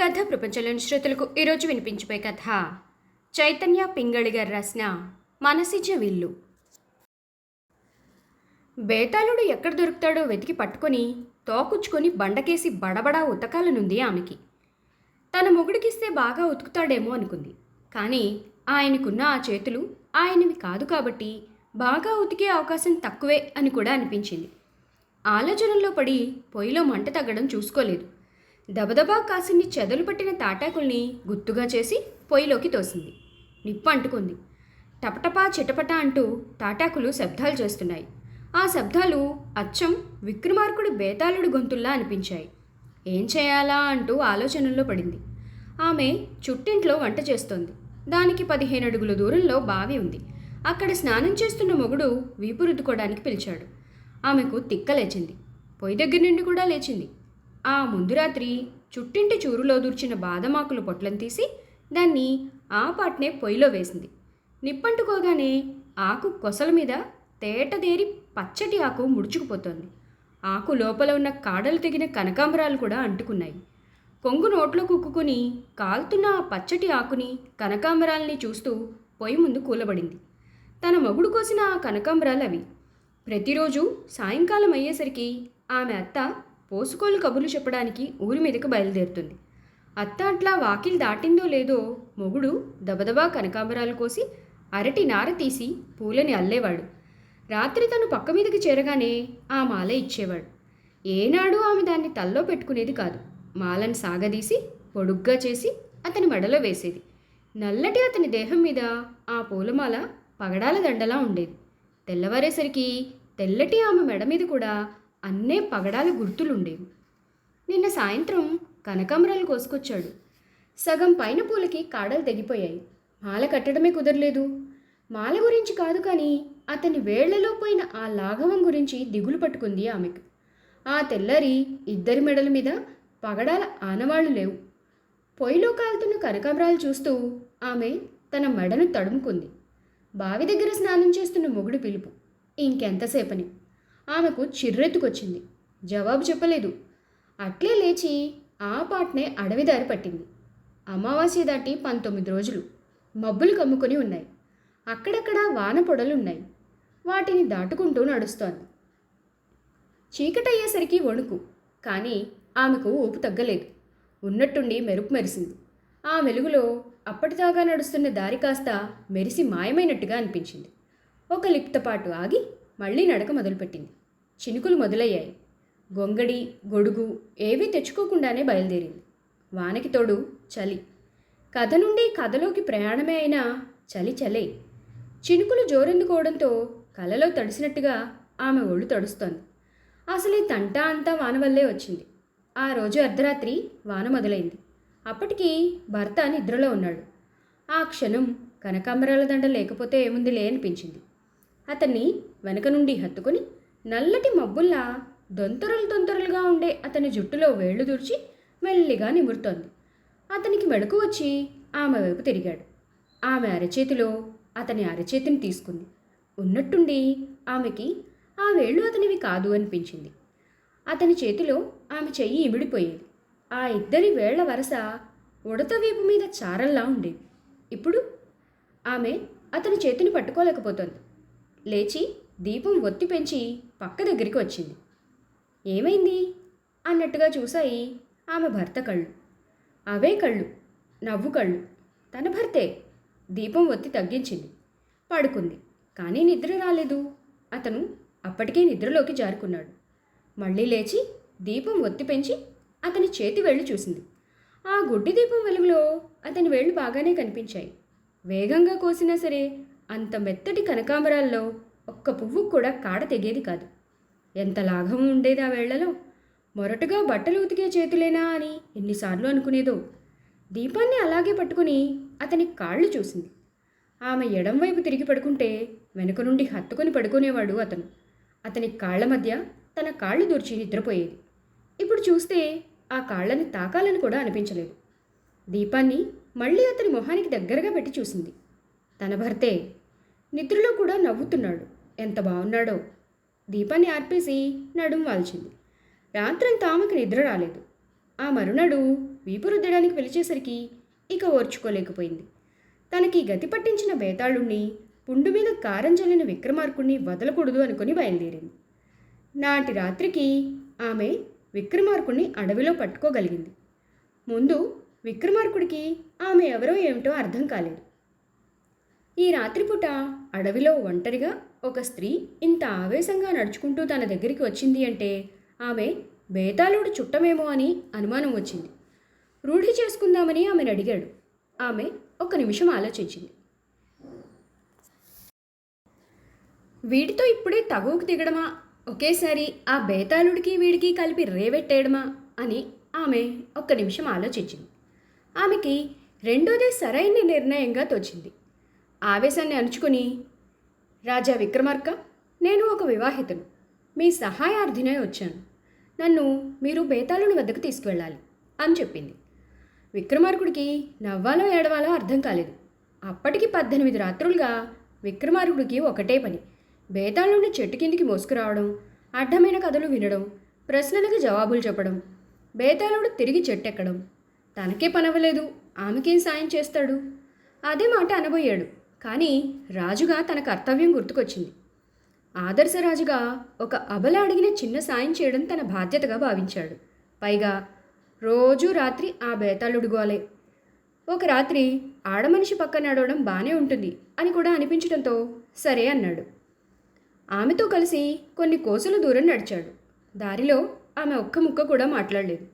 కథ ప్రపంచంలోని శ్రోతలకు ఈరోజు వినిపించిపోయే కథ. చైతన్య పింగళి గారు రాసిన మనసిజ విల్లు. బేతాళుడు ఎక్కడ దొరుకుతాడో వెతికి పట్టుకొని తోకుచ్చుకొని బండకేసి బడబడా ఉతకాలనుంది ఆమెకి. తన మొగుడికిస్తే బాగా ఉతుకుతాడేమో అనుకుంది. కానీ ఆయనకున్న ఆ చేతులు ఆయనవి కాదు కాబట్టి బాగా ఉతికే అవకాశం తక్కువే అని కూడా అనిపించింది. ఆలోచనల్లో పడి పొయ్యిలో మంట తగ్గడం చూసుకోలేదు. దబదబా కాసిన్ని చెదలు పట్టిన తాటాకుల్ని గుత్తుగా చేసి పొయ్యిలోకి తోసింది. నిప్పు అంటుకుంది. టపటపా చిటపట అంటూ తాటాకులు శబ్దాలు చేస్తున్నాయి. ఆ శబ్దాలు అచ్చం విక్రమార్కుడు బేతాళుడి గొంతుల్లా అనిపించాయి. ఏం చేయాలా అంటూ ఆలోచనల్లో పడింది. ఆమె చుట్టింట్లో వంట చేస్తోంది. దానికి పదిహేను అడుగుల దూరంలో బావి ఉంది. అక్కడ స్నానం చేస్తున్న మొగుడు వీపు రుద్దుకోవడానికి పిలిచాడు. ఆమెకు తిక్క లేచింది. పొయ్యి దగ్గర నుండి కూడా లేచింది. ఆ ముందు రాత్రి చుట్టింటి చూరులో దూర్చిన బాదమాకులు పొట్లం తీసి దాన్ని ఆ పాటనే పొయ్యిలో వేసింది. నిప్పంటుకోగానే ఆకు కొసల మీద తేటదేరి పచ్చటి ఆకు ముడుచుకుపోతోంది. ఆకు లోపల ఉన్న కాడలు తెగిన కనకాంబరాలు కూడా అంటుకున్నాయి. కొంగు నోట్లో కుక్కుని కాలుతున్న ఆ పచ్చటి ఆకుని కనకాంబరాల్ని చూస్తూ పొయ్యి ముందు కూలబడింది. తన మగుడు కోసిన ఆ కనకాంబరాలు అవి ప్రతిరోజు సాయంకాలం అయ్యేసరికి ఆమె అత్త పోసుకోలు కబుర్లు చెప్పడానికి ఊరి మీదకు బయలుదేరుతుంది. అత్త అట్లా వాకిలి దాటిందో లేదో మొగుడు దబదబా కనకాంబరాలు కోసి అరటి నార తీసి పూలని అల్లేవాడు. రాత్రి తను పక్క మీదకి చేరగానే ఆ మాల ఇచ్చేవాడు. ఏనాడు ఆమె దాన్ని తల్లో పెట్టుకునేది కాదు. మాలను సాగదీసి పొడుగ్గా చేసి అతని మెడలో వేసేది. నల్లటి అతని దేహం మీద ఆ పూలమాల పగడాల దండలా ఉండేది. తెల్లవారేసరికి తెల్లటి ఆమె మెడ మీద కూడా అన్నే పగడాల గుర్తులుండేవి. నిన్న సాయంత్రం కనకాంబరాలు కోసుకొచ్చాడు. సగం పైన పూలకి కాడలు తెగిపోయాయి. మాల కట్టడమే కుదరలేదు. మాల గురించి కాదు కానీ అతని వేళ్ళలో పోయిన ఆ లాఘవం గురించి దిగులు పట్టుకుంది ఆమెకు. ఆ తెల్లారి ఇద్దరి మెడల మీద పగడాల ఆనవాళ్ళు లేవు. పొయ్యిలో కాలుతున్న కనకాంబరాలు చూస్తూ ఆమె తన మెడను తడుముకుంది. బావి దగ్గర స్నానం చేస్తున్న మొగుడు పిలుపు. ఇంకెంతసేపని. ఆమెకు చిర్రెత్తుకొచ్చింది. జవాబు చెప్పలేదు. అట్లే లేచి ఆ పాటనే అడవి దారి పట్టింది. అమావాస్య దాటి పంతొమ్మిది రోజులు. మబ్బులు కమ్ముకొని ఉన్నాయి. అక్కడక్కడ వాన పొడలున్నాయి. వాటిని దాటుకుంటూ నడుస్తోంది. చీకటయ్యేసరికి వణుకు. కానీ ఆమెకు ఊపు తగ్గలేదు. ఉన్నట్టుండి మెరుపు మెరిసింది. ఆ వెలుగులో అప్పటిదాకా నడుస్తున్న దారి కాస్త మెరిసి మాయమైనట్టుగా అనిపించింది. ఒక లిప్తపాటు ఆగి మళ్ళీ నడక మొదలుపెట్టింది. చినుకులు మొదలయ్యాయి. గొంగడి గొడుగు ఏవీ తెచ్చుకోకుండానే బయలుదేరింది. వానకి తోడు చలి. కథ నుండి కథలోకి ప్రయాణమే అయినా చలి చలే. చినుకులు జోరెందుకోవడంతో కలలో తడిసినట్టుగా ఆమె ఒళ్ళు తడుస్తోంది. అసలు ఈ తంటా అంతా వాన వల్లే వచ్చింది. ఆ రోజు అర్ధరాత్రి వాన మొదలైంది. అప్పటికి భర్త నిద్రలో ఉన్నాడు. ఆ క్షణం కనకాంబరాల దండ లేకపోతే ఏముందిలే అనిపించింది. అతన్ని వెనక నుండి హత్తుకొని నల్లటి మబ్బుల్లా దొంతరలు దొంతరలుగా ఉండే అతని జుట్టులో వేళ్ళు దూర్చి మెల్లిగా నిమురుతోంది. అతనికి మెడకు వచ్చి ఆమె వైపు తిరిగాడు. ఆమె అరచేతిలో అతని అరచేతిని తీసుకుంది. ఉన్నట్టుండి ఆమెకి ఆ వేళ్ళు అతనివి కాదు అనిపించింది. అతని చేతిలో ఆమె చెయ్యి ఇమిడిపోయేది. ఆ ఇద్దరి వేళ్ళ వరస ఉడత వీపు మీద చారల్లా ఉండేవి ఇప్పుడు ఆమె అతని చేతిని పట్టుకోలేకపోతోంది. లేచి దీపం ఒత్తి పెంచి పక్క దగ్గరికి వచ్చింది ఏమైంది? అన్నట్టుగా చూశాయి ఆమె భర్త కళ్ళు. అవే కళ్ళు నవ్వు కళ్ళు. తన భర్తే. దీపం ఒత్తి తగ్గించింది. పడుకుంది. కానీ నిద్ర రాలేదు. అతను అప్పటికే నిద్రలోకి జారుకున్నాడు. మళ్ళీ లేచి దీపం ఒత్తి పెంచి అతని చేతి వేళ్ళు చూసింది. ఆ గుడ్డి దీపం వెలుగులో అతని వేళ్ళు బాగానే కనిపించాయి. వేగంగా కోసినా సరే అంత మెత్తటి కనకాంబరాల్లో ఒక్క పువ్వు కూడా కాడ తెగేది కాదు. ఎంత లాఘం ఉండేది ఆ వేళ్ళలో మొరటుగా బట్టలు ఉతికే చేతులేనా అని ఎన్నిసార్లు అనుకునేదో. దీపాన్ని అలాగే పట్టుకుని అతని కాళ్ళు చూసింది. ఆమె ఎడంవైపు తిరిగి పడుకుంటే వెనుక నుండి హత్తుకొని పడుకునేవాడు అతను. అతని కాళ్ళ మధ్య తన కాళ్ళు దూర్చి నిద్రపోయేది. ఇప్పుడు చూస్తే ఆ కాళ్ళని తాకాలని కూడా అనిపించలేదు. దీపాన్ని మళ్ళీ అతని మొహానికి దగ్గరగా పెట్టి చూసింది. తన భర్తే నిద్రలో కూడా నవ్వుతున్నాడు. ఎంత బాగున్నాడో. దీపాన్ని ఆర్పేసి నడుం వాల్చింది. రాత్రంతా ఆమెకు నిద్ర రాలేదు. ఆ మరునాడు వీపు రుద్దడానికి పిలిచేసరికి ఇక ఓర్చుకోలేకపోయింది. తనకి గతి పట్టించిన బేతాళుణ్ణి పుండు మీద కారం చల్లిన విక్రమార్కుణ్ణి వదలకూడదు అనుకుని బయలుదేరింది. నాటి రాత్రికి ఆమె విక్రమార్కుణ్ణి అడవిలో పట్టుకోగలిగింది. ముందు విక్రమార్కుడికి ఆమె ఎవరో ఏమిటో అర్థం కాలేదు. ఈ రాత్రిపూట అడవిలో ఒంటరిగా ఒక స్త్రీ ఇంత ఆవేశంగా నడుచుకుంటూ తన దగ్గరికి వచ్చింది అంటే ఆమె బేతాళుడు చుట్టమేమో అని అనుమానం వచ్చింది. రూఢి చేసుకుందామని ఆమెను అడిగాడు ఆమె ఒక నిమిషం ఆలోచించింది. వీడితో ఇప్పుడే తగువుకు దిగడమా? ఒకేసారి ఆ బేతాళుడికి వీడికి కలిపి రేవెట్టేయడమా? అని ఆమె ఒక్క నిమిషం ఆలోచించింది. ఆమెకి రెండోది సరైన నిర్ణయంగా తోచింది. ఆవేశాన్ని అణుచుకొని రాజా విక్రమార్క నేను ఒక వివాహితను. మీ సహాయార్థినే వచ్చాను. నన్ను మీరు బేతాళుని వద్దకు తీసుకువెళ్ళాలి అని చెప్పింది. విక్రమార్కుడికి నవ్వాలో ఏడవాలో అర్థం కాలేదు. అప్పటికి పద్దెనిమిది రాత్రులుగా విక్రమార్కుడికి ఒకటే పని. బేతాళుని చెట్టు కిందికి మోసుకురావడం అడ్డమైన కథలు వినడం ప్రశ్నలకు జవాబులు చెప్పడం బేతాళుడు తిరిగి చెట్టెక్కడం. తనకే పనవలేదు ఆమెకేం సాయం చేస్తాడు? అదే మాట అనబోయాడు. కానీ రాజుగా తన కర్తవ్యం గుర్తుకొచ్చింది. ఆదర్శరాజుగా ఒక అబల అడిగిన చిన్న సాయం చేయడం తన బాధ్యతగా భావించాడు. పైగా రోజూ రాత్రి ఆ బేతాళుడుగోలే ఒక రాత్రి ఆడమనిషి పక్కన నడవడం బాగానే ఉంటుంది అని కూడా అనిపించడంతో సరే అన్నాడు. ఆమెతో కలిసి కొన్ని కోసుల దూరం నడిచాడు. దారిలో ఆమె ఒక్క ముక్క కూడా మాట్లాడలేదు.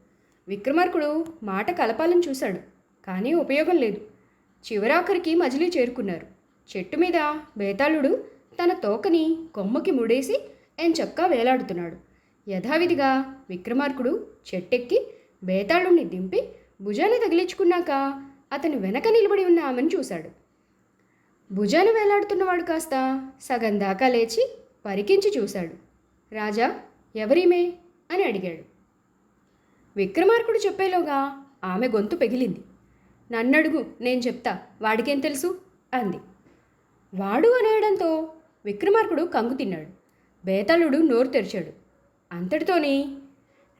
విక్రమార్కుడు మాట కలపాలని చూశాడు. కానీ ఉపయోగం లేదు. చివరాఖరికి మజిలీ చేరుకున్నారు. చెట్టు మీద బేతాళుడు తన తోకని కొమ్మకి ముడేసి ఎంచక్కా వేలాడుతున్నాడు. యథావిధిగా విక్రమార్కుడు చెట్టెక్కి బేతాళుణ్ణి దింపి భుజాన్ని తగిలించుకున్నాక అతని వెనక నిలబడి ఉన్న ఆమెను చూశాడు. భుజాన వేలాడుతున్నవాడు కాస్త సగం దాకా లేచి పరికించి చూశాడు. రాజా ఎవరీమే? అని అడిగాడు. విక్రమార్కుడు చెప్పేలోగా ఆమె గొంతు పెగిలింది. నన్నడుగు నేను చెప్తా వాడికేం తెలుసు? అంది. వాడు అనేయడంతో విక్రమార్కుడు కంగు తిన్నాడు. బేతాళుడు నోరు తెరిచాడు. అంతటితోనే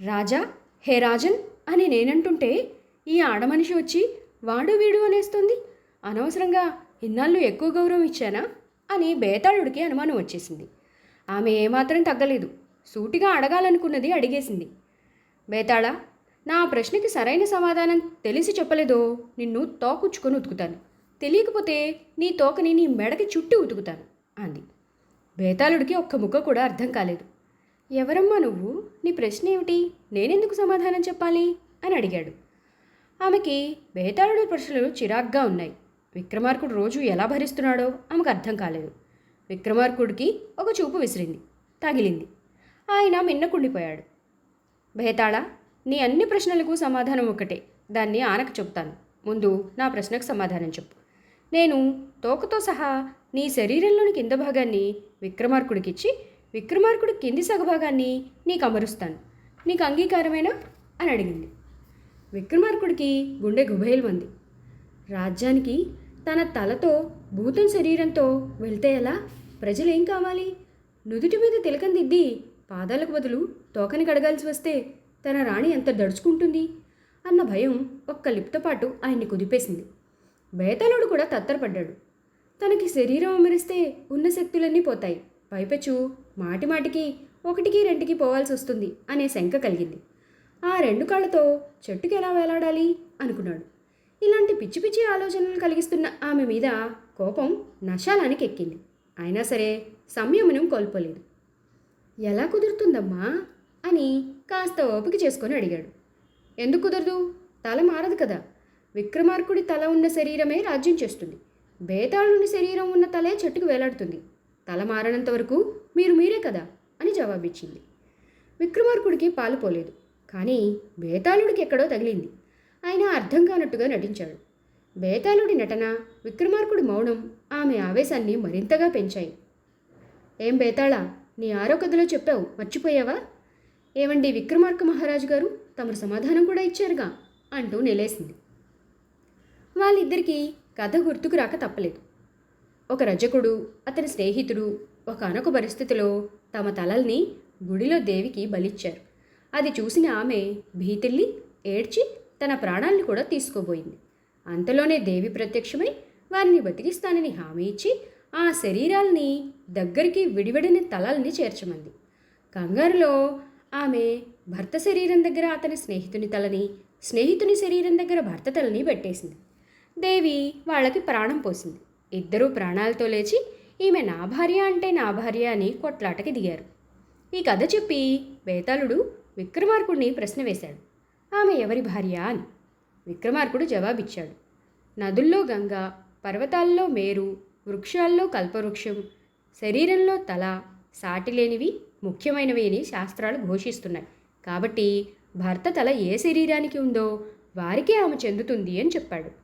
రాజా హే రాజన్ అని నేనంటుంటే ఈ ఆడమనిషి వచ్చి వాడు వీడు అనేస్తుంది? అనవసరంగా ఇన్నాళ్ళు ఎక్కువ గౌరవం ఇచ్చానా? అని బేతాళుడికి అనుమానం వచ్చేసింది. ఆమె ఏమాత్రం తగ్గలేదు. సూటిగా అడగాలనుకున్నది అడిగేసింది. బేతాళ నా ప్రశ్నకి సరైన సమాధానం తెలిసి చెప్పలేదో నిన్ను తోకుచ్చుకొని ఉతుకుతాను. తెలియకపోతే నీ తోకని నీ మెడకి చుట్టి ఉతుకుతాను అంది. బేతాళుడికి ఒక్క ముక్క కూడా అర్థం కాలేదు. ఎవరమ్మా నువ్వు? నీ ప్రశ్న ఏమిటి? నేనెందుకు సమాధానం చెప్పాలి? అని అడిగాడు. ఆమెకి బేతాళుడి ప్రశ్నలు చిరాగ్గా ఉన్నాయి. విక్రమార్కుడు రోజు ఎలా భరిస్తున్నాడో ఆమెకు అర్థం కాలేదు. విక్రమార్కుడికి ఒక చూపు విసిరింది తగిలింది. ఆయన మిన్నకుండిపోయాడు బేతాళ నీ అన్ని ప్రశ్నలకు సమాధానం ఒకటే దాన్ని ఆనకు చెప్తాను. ముందు నా ప్రశ్నకు సమాధానం చెప్పు. నేను తోకతో సహా నీ శరీరంలోని కింద భాగాన్ని విక్రమార్కుడికిచ్చి విక్రమార్కుడి కింది సగభాగాన్ని నీకు అమరుస్తాను నీకు అంగీకారమేనా? అని అడిగింది. విక్రమార్కుడికి గుండె గుబేల్మంది రాజ్యానికి తన తలతో భూతం శరీరంతో వెళ్తే ఎలా? ప్రజలేం కావాలి? నుదుటి మీద తిలకం దిద్ది పాదాలకు బదులు తోకని కడగాల్సి వస్తే తన రాణి ఎంత దడుచుకుంటుంది? అన్న భయం ఒక్క లిప్తపాటు ఆయన్ని కుదిపేసింది. బేతాళుడు కూడా తత్తరపడ్డాడు. తనకి శరీరం అమరిస్తే ఉన్న శక్తులన్నీ పోతాయి. పైపెచ్చు మాటిమాటికి ఒకటికి రెండుకి పోవాల్సి వస్తుంది అనే శంక కలిగింది. ఆ రెండు కాళ్ళతో చెట్టుకి ఎలా వేలాడాలి? అనుకున్నాడు. ఇలాంటి పిచ్చి పిచ్చి ఆలోచనలు కలిగిస్తున్న ఆమె మీద కోపం నశాలానికి ఎక్కింది. అయినా సరే సంయమనం కోల్పోలేదు. ఎలా కుదురుతుందమ్మా? అని కాస్త ఓపిక చేసుకొని అడిగాడు. ఎందుకు కుదరదు? తల మారదు కదా. విక్రమార్కుడి తల ఉన్న శరీరమే రాజ్యం చేస్తుంది. బేతాళుని శరీరం ఉన్న తలే చెట్టుకు వేలాడుతుంది. తల మారనంత వరకు మీరు మీరే కదా? అని జవాబిచ్చింది. విక్రమార్కుడికి పాలు పోలేదు. కానీ బేతాళుడికి ఎక్కడో తగిలింది. ఆయన అర్థం కానట్టుగా నటించాడు. బేతాళుడి నటన విక్రమార్కుడి మౌనం ఆమె ఆవేశాన్ని మరింతగా పెంచాయి. ఏం బేతాళా నీ ఆరో కథలో చెప్పావు మర్చిపోయావా? ఏమండి విక్రమార్క మహారాజు గారు? తమరు సమాధానం కూడా ఇచ్చారుగా? అంటూ నిలేసింది. వాళ్ళిద్దరికీ కథ గుర్తుకు రాక తప్పలేదు. ఒక రజకుడు అతని స్నేహితుడు ఒక అనొక పరిస్థితిలో తమ తలల్ని గుడిలో దేవికి బలిచ్చారు. అది చూసిన ఆమె భీతిల్లి ఏడ్చి తన ప్రాణాలను కూడా తీసుకోబోయింది. అంతలోనే దేవి ప్రత్యక్షమై వారిని బతికిస్తానని హామీ ఇచ్చి ఆ శరీరాల్ని దగ్గరికి విడివిడిన తలల్ని చేర్చమంది. కంగారులో ఆమె భర్త శరీరం దగ్గర అతని స్నేహితుని తలని స్నేహితుని శరీరం దగ్గర భర్త తలని పెట్టేసింది. దేవి వాళ్ళకి ప్రాణం పోసింది. ఇద్దరూ ప్రాణాలతో లేచి ఈమె నా భార్య అంటే నా భార్య అని కొట్లాటకి దిగారు. ఈ కథ చెప్పి బేతాళుడు విక్రమార్కుడిని ప్రశ్న వేశాడు. ఆమె ఎవరి భార్య అని. విక్రమార్కుడు జవాబిచ్చాడు. నదుల్లో గంగ పర్వతాల్లో మేరు వృక్షాల్లో కల్పవృక్షం శరీరంలో తల సాటిలేనివి ముఖ్యమైనవి అని శాస్త్రాలు ఘోషిస్తున్నాయి. కాబట్టి భర్త తల ఏ శరీరానికి ఉందో వారికే ఆమె చెందుతుంది అని చెప్పాడు.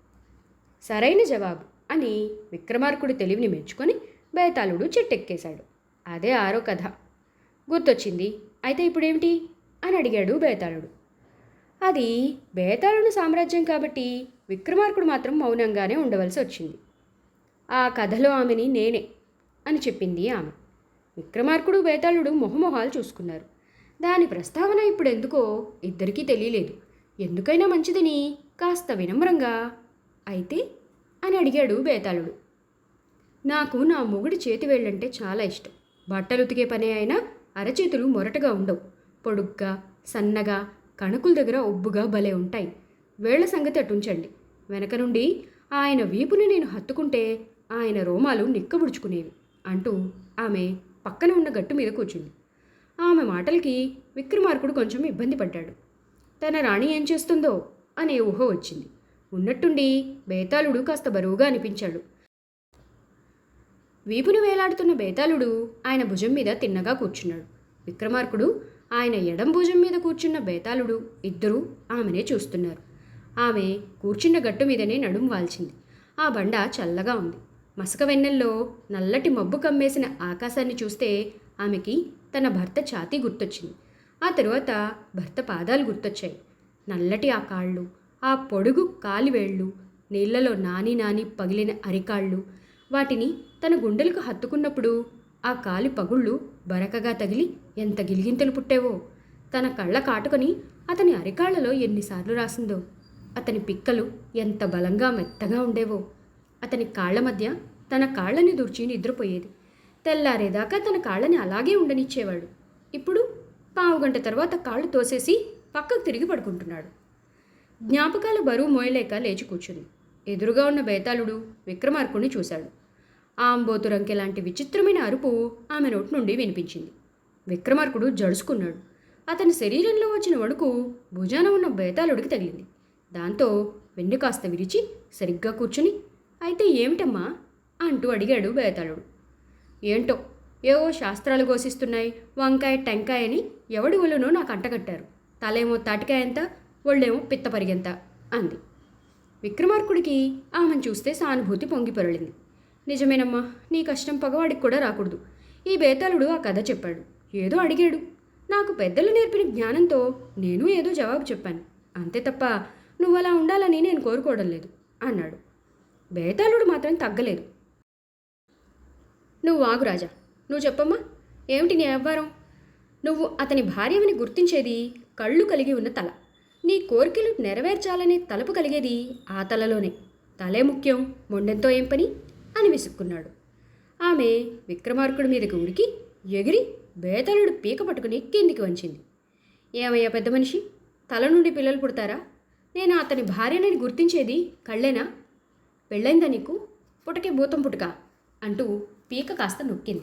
సరైన జవాబు అని విక్రమార్కుడి తెలివిని మెచ్చుకొని బేతాళుడు చెట్టెక్కేశాడు. అదే ఆరో కథ. గుర్తొచ్చింది. అయితే ఇప్పుడేమిటి? అని అడిగాడు బేతాళుడు. అది బేతాళుడు సామ్రాజ్యం కాబట్టి విక్రమార్కుడు మాత్రం మౌనంగానే ఉండవలసి వచ్చింది. ఆ కథలో ఆమెని నేనే అని చెప్పింది ఆమె. విక్రమార్కుడు బేతాళుడు మొహమొహాలు చూసుకున్నారు. దాని ప్రస్తావన ఇప్పుడు ఎందుకో ఇద్దరికీ తెలియలేదు. ఎందుకైనా మంచిదని కాస్త వినమ్రంగా అయితే? అని అడిగాడు బేతాళుడు. నాకు నా మొగుడి చేతి వేళ్ళంటే చాలా ఇష్టం. బట్టలు ఉతికే పనే అయినా అరచేతులు మొరటగా ఉండవు. పొడుగ్గా సన్నగా కణకుల దగ్గర ఒబ్బుగా భలే ఉంటాయి. వేళ్ళ సంగతి అటుంచండి. వెనక నుండి ఆయన వీపుని నేను హత్తుకుంటే ఆయన రోమాలు నిక్కబుడుచుకునేవి అంటూ ఆమె పక్కన ఉన్న గట్టు మీద కూర్చుంది. ఆమె మాటలకి విక్రమార్కుడు కొంచెం ఇబ్బంది పడ్డాడు. తన రాణి ఏం చేస్తుందో అనే ఊహ వచ్చింది. ఉన్నట్టుండి బేతాళుడు కాస్త బరువుగా అనిపించాడు. వీపును వేలాడుతున్న బేతాళుడు ఆయన భుజం మీద తిన్నగా కూర్చున్నాడు. విక్రమార్కుడు ఆయన ఎడం భుజం మీద కూర్చున్న బేతాళుడు ఇద్దరూ ఆమెనే చూస్తున్నారు. ఆమె కూర్చున్న గట్టు మీదనే నడుం వాల్చింది. ఆ బండ చల్లగా ఉంది. మసక వెన్నెల్లో నల్లటి మబ్బు కమ్మేసిన ఆకాశాన్ని చూస్తే ఆమెకి తన భర్త ఛాతీ గుర్తొచ్చింది. ఆ తరువాత భర్త పాదాలు గుర్తొచ్చాయి. నల్లటి ఆ కాళ్ళు ఆ పొడుగు కాలివేళ్ళు నీళ్ళలో నాని నాని పగిలిన అరికాళ్ళు వాటిని తన గుండెలకు హత్తుకున్నప్పుడు ఆ కాలి పగుళ్ళు బరకగా తగిలి ఎంత గిలిగింతలు పుట్టేవో తన కళ్ళ కాటుకొని అతని అరికాళ్ళలో ఎన్నిసార్లు రాసిందో అతని పిక్కలు ఎంత బలంగా మెత్తగా ఉండేవో అతని కాళ్ళ మధ్య తన కాళ్ళని దూర్చి నిద్రపోయేది. తెల్లారేదాకా తన కాళ్ళని అలాగే ఉండనిచ్చేవాడు. ఇప్పుడు పావు గంట తర్వాత కాళ్ళు తోసేసి పక్కకు తిరిగి పడుకుంటున్నాడు. జ్ఞాపకాల బరువు మోయలేక లేచి కూర్చుంది. ఎదురుగా ఉన్న బేతాళుడు విక్రమార్కుడిని చూశాడు. ఆంబోతురంకె లాంటి విచిత్రమైన అరుపు ఆమె నోటి నుండి వినిపించింది. విక్రమార్కుడు జడుసుకున్నాడు. అతని శరీరంలో వచ్చిన వణుకు భుజాన ఉన్న బేతాళుడికి తగిలింది. దాంతో వెన్ను కాస్త విరిచి సరిగ్గా కూర్చుని అయితే ఏమిటమ్మా? అంటూ అడిగాడు బేతాళుడు. ఏంటో ఏవో శాస్త్రాలు ఘోషిస్తున్నాయి. వంకాయ టెంకాయ అని ఎవడి ఒళ్ళునో నాకు అంటగట్టారు. తలేమో తాటికాయంత ఒళ్ళేమో పిత్తపరిగెంత? అంది. విక్రమార్కుడికి ఆమెను చూస్తే సానుభూతి పొంగిపొరలింది నిజమేనమ్మా నీ కష్టం పగవాడికి కూడా రాకూడదు. ఈ బేతాళుడు ఆ కథ చెప్పాడు. ఏదో అడిగాడు. నాకు పెద్దలు నేర్పిన జ్ఞానంతో నేను ఏదో జవాబు చెప్పాను. అంతే తప్ప నువ్వు అలా ఉండాలని నేను కోరుకోవడం లేదు అన్నాడు. బేతాళుడు మాత్రం తగ్గలేదు. నువ్వు ఆగు రాజా. నువ్వు చెప్పమ్మా. ఏమిటి నీ వ్యవహారం? నువ్వు అతని భార్యమని గుర్తించేది కళ్ళు కలిగి ఉన్న తల. నీ కోరికలు నెరవేర్చాలనే తలపు కలిగేది ఆ తలలోనే. తలే ముఖ్యం మొండెంతో ఏం పని? అని విసుక్కున్నాడు. ఆమె విక్రమార్కుడి మీదకి ఉరికి ఎగిరి బేతలుడు పీక పట్టుకుని కిందికి వంచింది. ఏమయ్యా పెద్ద మనిషి? తల నుండి పిల్లలు పుడతారా? నేను అతని భార్యనని గుర్తించేది కళ్ళేనా? పెళ్ళైందా నీకు? పుటకే భూతం పుటక అంటూ పీక కాస్త నొక్కింది.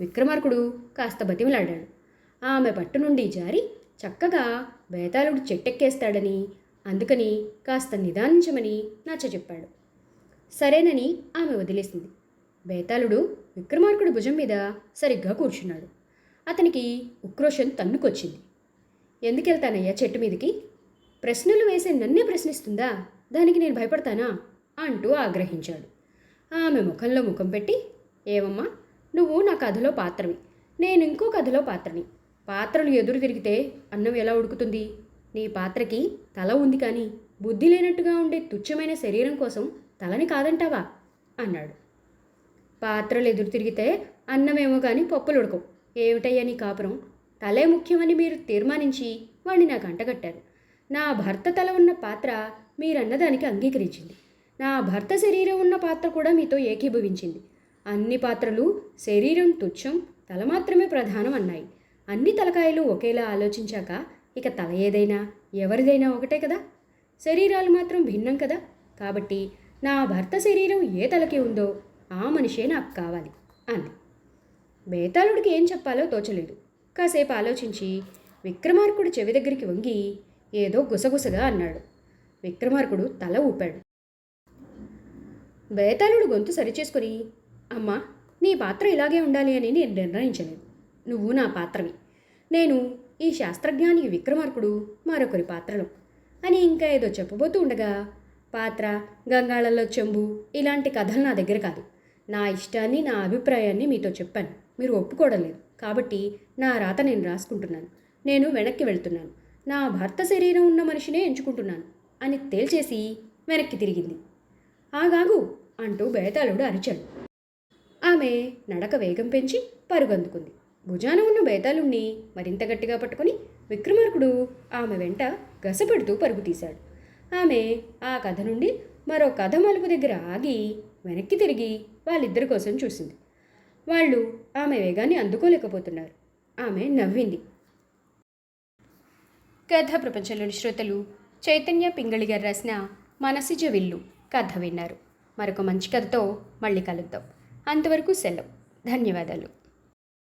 విక్రమార్కుడు కాస్త బతిమలాడాడు. ఆమె పట్టు నుండి జారి చక్కగా బేతాళుడు చెట్టెక్కేస్తాడని అందుకని కాస్త నిదానించమని నచ్చ చెప్పాడు. సరేనని ఆమె వదిలేసింది. బేతాళుడు విక్రమార్కుడి భుజం మీద సరిగ్గా కూర్చున్నాడు. అతనికి ఉక్రోషం తన్నుకొచ్చింది. ఎందుకెళ్తానయ్యా చెట్టు మీదకి? ప్రశ్నలు వేసే నన్నే ప్రశ్నిస్తుందా? దానికి నేను భయపడతానా? అంటూ ఆగ్రహించాడు. ఆమె ముఖంలో ముఖం పెట్టి ఏమమ్మా నువ్వు నా కథలో పాత్రవి. నేను ఇంకో కథలో పాత్రని. పాత్రలు ఎదురు తిరిగితే అన్నం ఎలా ఉడుకుతుంది? నీ పాత్రకి తల ఉంది కానీ బుద్ధి లేనట్టుగా ఉండే తుచ్చమైన శరీరం కోసం తలని కాదంటావా? అన్నాడు. పాత్రలు ఎదురు తిరిగితే అన్నమేమో కానీ పప్పులు ఉడకవు. ఏమిటయ్యా నీ కాపురం? తలే ముఖ్యమని మీరు తీర్మానించి వాణ్ణి నాకు అంటగట్టారు. నా భర్త తల ఉన్న పాత్ర మీరన్నదానికి అంగీకరించింది. నా భర్త శరీరం ఉన్న పాత్ర కూడా మీతో ఏకీభవించింది. అన్ని పాత్రలు శరీరం తుచ్చం తల మాత్రమే ప్రధానం అన్నాయి. అన్ని తలకాయలు ఒకేలా ఆలోచించాక ఇక తల ఏదైనా ఎవరిదైనా ఒకటే కదా. శరీరాలు మాత్రం భిన్నం కదా. కాబట్టి నా భర్త శరీరం ఏ తలకి ఉందో ఆ మనిషే నాకు కావాలి అంది. బేతాళుడికి ఏం చెప్పాలో తోచలేదు. కాసేపు ఆలోచించి విక్రమార్కుడు చెవి దగ్గరికి వంగి ఏదో గుసగుసగా అన్నాడు. విక్రమార్కుడు తల ఊపాడు. బేతాళుడు గొంతు సరిచేసుకుని అమ్మా నీ పాత్ర ఇలాగే ఉండాలి అని నేను నిర్ణయించలేదు. నువ్వు నా పాత్రవి. నేను ఈ శాస్త్రజ్ఞానికి విక్రమార్కుడు మరొకరి పాత్రలు. అని ఇంకా ఏదో చెప్పబోతూ ఉండగా పాత్ర గంగాళల్లో చెంబు ఇలాంటి కథలు నా దగ్గర కాదు. నా ఇష్టాన్ని నా అభిప్రాయాన్ని మీతో చెప్పాను. మీరు ఒప్పుకోవడం లేదు. కాబట్టి నా రాత నేను రాసుకుంటున్నాను. నేను వెనక్కి వెళ్తున్నాను. నా భర్త శరీరం ఉన్న మనిషినే ఎంచుకుంటున్నాను. అని తేల్చేసి వెనక్కి తిరిగింది. ఆగాగు! అంటూ బేతాళుడు అరిచాడు. ఆమె నడక వేగం పెంచి పరుగందుకుంది. భుజాన ఉన్న బేతాళుణ్ణి మరింత గట్టిగా పట్టుకుని విక్రమార్కుడు ఆమె వెంట గసపెడుతూ పరుగు తీశాడు. ఆమె ఆ కథ నుండి మరో కథ మలుపు దగ్గర ఆగి వెనక్కి తిరిగి వాళ్ళిద్దరి కోసం చూసింది. వాళ్ళు ఆమె వేగాన్ని అందుకోలేకపోతున్నారు. ఆమె నవ్వింది. కథ ప్రపంచంలోని శ్రోతలు చైతన్య పింగళి గారు రాసిన మనసిజ విల్లు కథ విన్నారు. మరొక మంచి కథతో మళ్ళీ కలుద్దాం. అంతవరకు సెలవు. ధన్యవాదాలు.